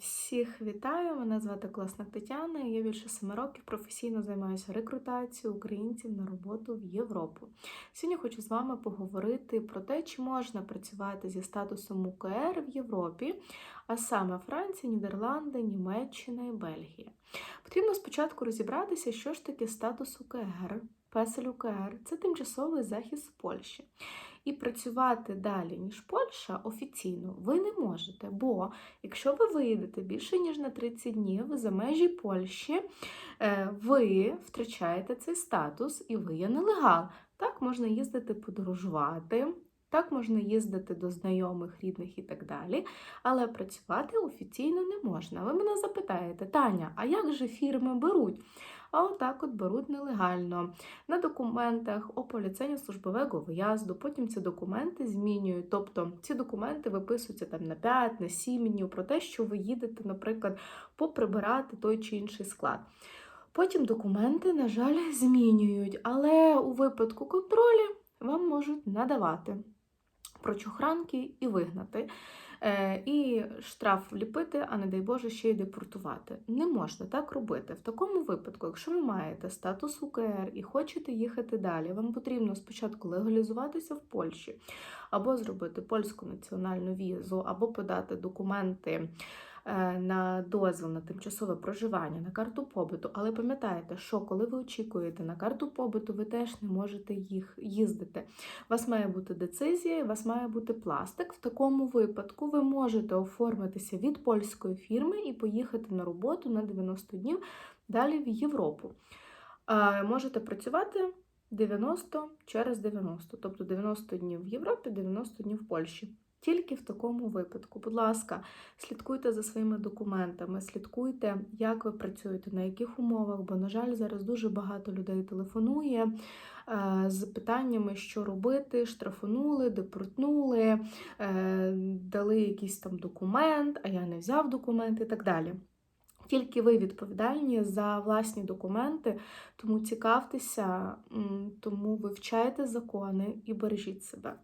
Всіх вітаю! Мене звати Класна Тетяна. Я більше семи років професійно займаюся рекрутацією українців на роботу в Європу. Сьогодні хочу з вами поговорити про те, чи можна працювати зі статусом УКР в Європі, а саме Франція, Нідерланди, Німеччина і Бельгія. Потрібно спочатку розібратися, що ж таке статус УКР. Песель УКР це тимчасовий захист Польщі. І працювати далі, ніж Польща, офіційно ви не можете. Бо якщо ви виїдете більше ніж на 30 днів за межі Польщі, е, ви втрачаєте цей статус і ви є нелегал. Так можна їздити подорожувати. Так, можна їздити до знайомих, рідних і так далі, але працювати офіційно не можна. Ви мене запитаєте, Таня, а як же фірми беруть? А отак от беруть нелегально. На документах о службового виїзду, потім ці документи змінюють. Тобто ці документи виписуються там на 5, на 7 днів про те, що ви їдете, наприклад, поприбирати той чи інший склад. Потім документи, на жаль, змінюють, але у випадку контролю вам можуть надавати прочухранки і вигнати. Е, І штраф вліпити, а не дай Боже, ще й депортувати. Не можна так робити. В такому випадку, якщо ви маєте статус УКР і хочете їхати далі, вам потрібно спочатку легалізуватися в Польщі, або зробити польську національну візу, або подати документи. Е, На дозвіл на тимчасове проживання, на карту побуту, але пам'ятайте, що коли ви очікуєте на карту побуту, ви теж не можете їх їздити. У вас має бути децизія, у вас має бути пластик. В такому випадку ви можете оформитися від польської фірми і поїхати на роботу на 90 днів далі в Європу. Е, Можете працювати 90 через 90, тобто 90 днів в Європі, 90 днів в Польщі. Тільки в такому випадку, будь ласка, слідкуйте за своїми документами, слідкуйте, як ви працюєте, на яких умовах, бо, на жаль, зараз дуже багато людей телефонує е, з питаннями, що робити, штрафунули, депортнули, е, дали якийсь там документ, а я не взяв документ і так далі. Тільки ви відповідальні за власні документи, тому цікавтеся, тому вивчайте закони і бережіть себе.